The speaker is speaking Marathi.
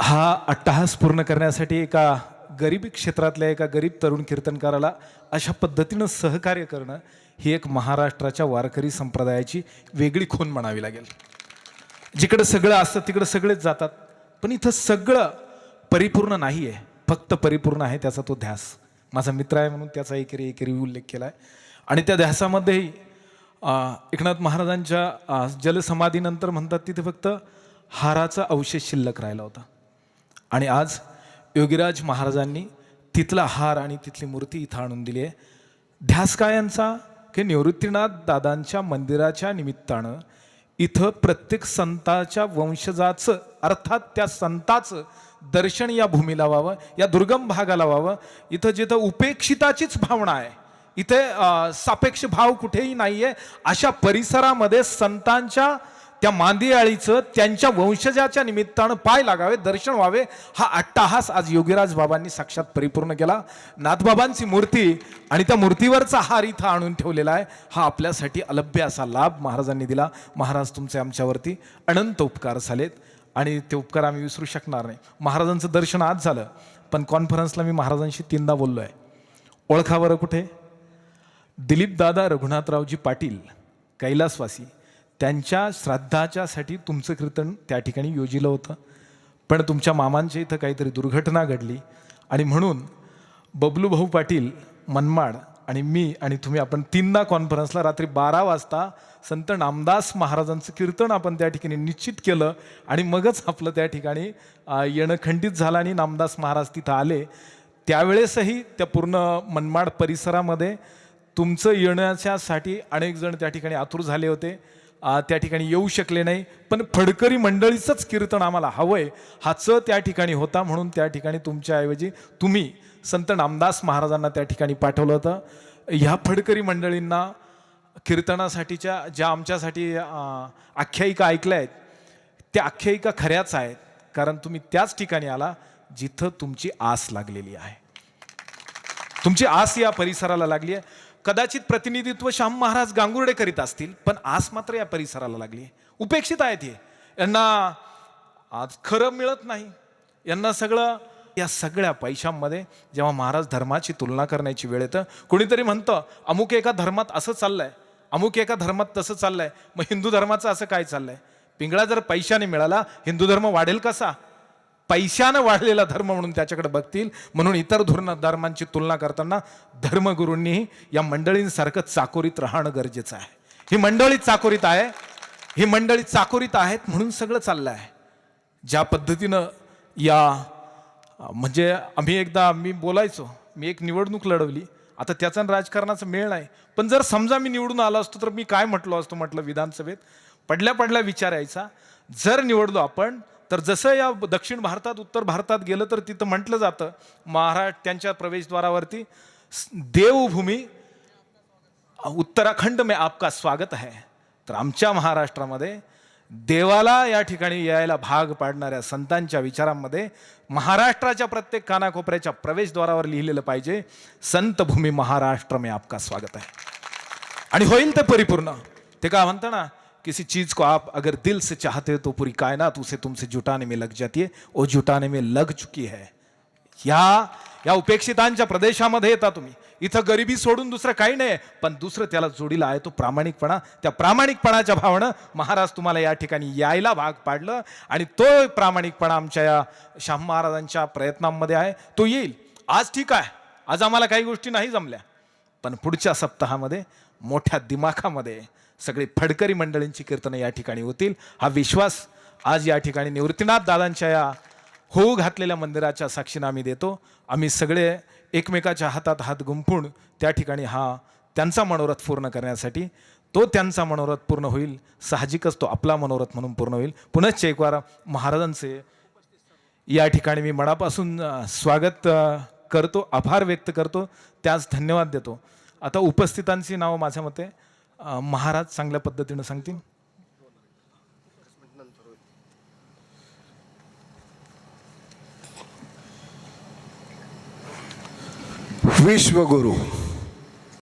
हा अट्टहास पूर्ण करण्यासाठी एका गरिबी क्षेत्रातल्या एका गरीब तरुण कीर्तनकाराला अशा पद्धतीनं सहकार्य करणं ही एक महाराष्ट्राच्या वारकरी संप्रदायाची वेगळी खून म्हणावी लागेल. जिकडं सगळं असतं तिकडं सगळेच जातात पण इथं सगळं परिपूर्ण नाही आहे फक्त परिपूर्ण आहे त्याचा तो ध्यास. माझा मित्र आहे म्हणून त्याचा एकेरी एकेरी उल्लेख केला आहे आणि त्या ध्यासामध्येही एकनाथ महाराजांच्या जलसमाधीनंतर म्हणतात तिथे फक्त हाराचा अवशेष शिल्लक राहिला होता. आणि आज योगीराज महाराजांनी तिथला हार आणि तिथली मूर्ती इथं आणून दिली आहे. ध्यास काय यांचा? की निवृत्तीनाथ दादांच्या मंदिराच्या निमित्तानं इथं प्रत्येक संताच्या वंशजाचं अर्थात त्या संताचं दर्शन या भूमीला व्हावं या दुर्गम भागाला व्हावं. इथं जिथं उपेक्षिताचीच भावना आहे इथे सापेक्ष भाव कुठेही नाही आहे अशा परिसरामध्ये संतांच्या त्या मांदियाळीचं त्यांच्या वंशजाच्या निमित्तानं पाय लागावे दर्शन व्हावे हा अट्टाहास आज योगीराज बाबांनी साक्षात परिपूर्ण केला. नाथबाबांची मूर्ती आणि त्या मूर्तीवरचा हार इथं आणून ठेवलेला आहे. हा आपल्यासाठी अलभ्य असा लाभ महाराजांनी दिला. महाराज तुमचे आमच्यावरती अनंत उपकार झालेत. आणि ते उपकार आम्ही विसरू शकणार नाही. महाराजांचं दर्शन आज झालं. पण कॉन्फरन्सला मी महाराजांशी तीनदा बोललो आहे ओळखा बरं कुठे? दिलीपदादा रघुनाथरावजी पाटील कैलासवासी. त्यांच्या श्राद्धाच्यासाठी तुमचं कीर्तन त्या ठिकाणी योजिलं होतं. पण तुमच्या मामांच्या इथं काहीतरी दुर्घटना घडली. आणि म्हणून बबलू भाऊ पाटील मनमाड आणि मी आणि तुम्ही आपण तीनदा कॉन्फरन्सला रात्री बारा वाजता संत नामदास महाराजांचं कीर्तन आपण त्या ठिकाणी निश्चित केलं. आणि मगच आपलं त्या ठिकाणी येणं खंडित झालं आणि नामदास महाराज तिथं आले. त्यावेळेसही त्या पूर्ण मनमाड परिसरामध्ये तुमचं येण्याच्यासाठी अनेक जण त्या ठिकाणी आतुर झाले होते. त्या ठिकाणी येऊ शकले नाही. पण फडकरी मंडळीचंच कीर्तन आम्हाला हवंय. हाचं त्या ठिकाणी होता म्हणून त्या ठिकाणी तुमच्याऐवजी तुम्ही संत नामदास महाराजांना त्या ठिकाणी पाठवलं होतं. ह्या फडकरी मंडळींना कीर्तनासाठीच्या ज्या आमच्यासाठी आख्यायिका ऐकल्या आहेत त्या आख्यायिका खऱ्याच आहेत. कारण तुम्ही त्याच ठिकाणी आला जिथं तुमची आस लागलेली आहे. तुमची आस या परिसराला लागली आहे. कदाचित प्रतिनिधित्व श्याम महाराज गांगुर्डे करीत असतील पण आस मात्र या परिसराला लागली उपेक्षित आहेत हे. यांना आज खरं मिळत नाही. यांना सगळं या सगळ्या पैशांमध्ये जेव्हा महाराज धर्माची तुलना करण्याची वेळ येतं कुणीतरी म्हणतं अमुक एका धर्मात असं चाललंय अमुक एका धर्मात तसं चाललंय मग हिंदू धर्माचं असं काय चाललंय? पिंगळा जर पैशाने मिळाला हिंदू धर्म वाढेल कसा? पैशानं वाढलेला धर्म म्हणून त्याच्याकडे बघतील. म्हणून इतर धोरण धर्मांची तुलना करताना धर्मगुरूंनी या मंडळींसारखं चाकोरीत राहणं गरजेचं आहे. ही मंडळी चाकोरीत आहे. ही मंडळी चाकोरीत आहेत म्हणून सगळं चाललं आहे. ज्या पद्धतीनं या म्हणजे आम्ही एकदा मी बोलायचो. मी एक निवडणूक लढवली. आता त्याचा आणि राजकारणाचा मेळ नाही. पण जर समजा मी निवडून आलो असतो तर मी काय म्हटलो असतो म्हटलं विधानसभेत? पडल्या पडल्या विचारायचा जर निवडलो आपण तर जसं या दक्षिण भारतात उत्तर भारतात गेलं तर तिथं म्हटलं जातं महाराष्ट्र त्यांच्या प्रवेशद्वारावरती देवभूमी उत्तराखंड में आपका स्वागत आहे तर आमच्या महाराष्ट्रामध्ये देवाला या ठिकाणी यायला भाग पाडणाऱ्या संतांच्या विचारांमध्ये महाराष्ट्राच्या प्रत्येक कानाकोपऱ्याच्या प्रवेशद्वारावर लिहिलेलं पाहिजे संत भूमी महाराष्ट्र में आपका स्वागत आहे आणि होईल ते परिपूर्ण. ते काय म्हणतं ना किसी चीज को आप अगर दिल से चाहते हो तो पूरी कायनात उसे तुमसे जुटाने में लग जाती है वो जुटाने में लग चुकी है। या या उपेक्षितांच्या प्रदेशामध्ये येता तुम्ही। इथं गरिबी सोडून दुसरं काही नाही पण दुसरं त्याला जोडीला आहे तो प्रामाणिकपणा. त्या प्रामाणिकपणाच्या भावनं महाराज तुम्हाला या ठिकाणी यायला भाग पाडलं आणि तो प्रामाणिकपणा आमच्या या शाम महाराजांच्या प्रयत्नांमध्ये आहे. तो येईल. आज ठीक आहे. आज आम्हाला काही गोष्टी नाही जमल्या. पण पुढच्या सप्ताहामध्ये मोठ्या दिमाखामध्ये सगळी फडकरी मंडळींची कीर्तनं या ठिकाणी होतील. हा विश्वास आज या ठिकाणी निवृत्तीनाथ दादांच्या या होऊ घातलेल्या मंदिराच्या साक्षीनं आम्ही देतो. आम्ही सगळे एकमेकाच्या हातात हात गुंफून त्या ठिकाणी हा त्यांचा मनोरथ पूर्ण करण्यासाठी तो त्यांचा मनोरथ पूर्ण होईल. साहजिकच तो आपला मनोरथ म्हणून पूर्ण होईल. पुनश्च एक वार महाराजांचे या ठिकाणी मी मनापासून स्वागत करतो आभार व्यक्त करतो. त्यास धन्यवाद देतो. आता उपस्थितांची नावं माझ्या मते महाराज चांगल्या पद्धतीनं सांगतील? विश्वगुरु.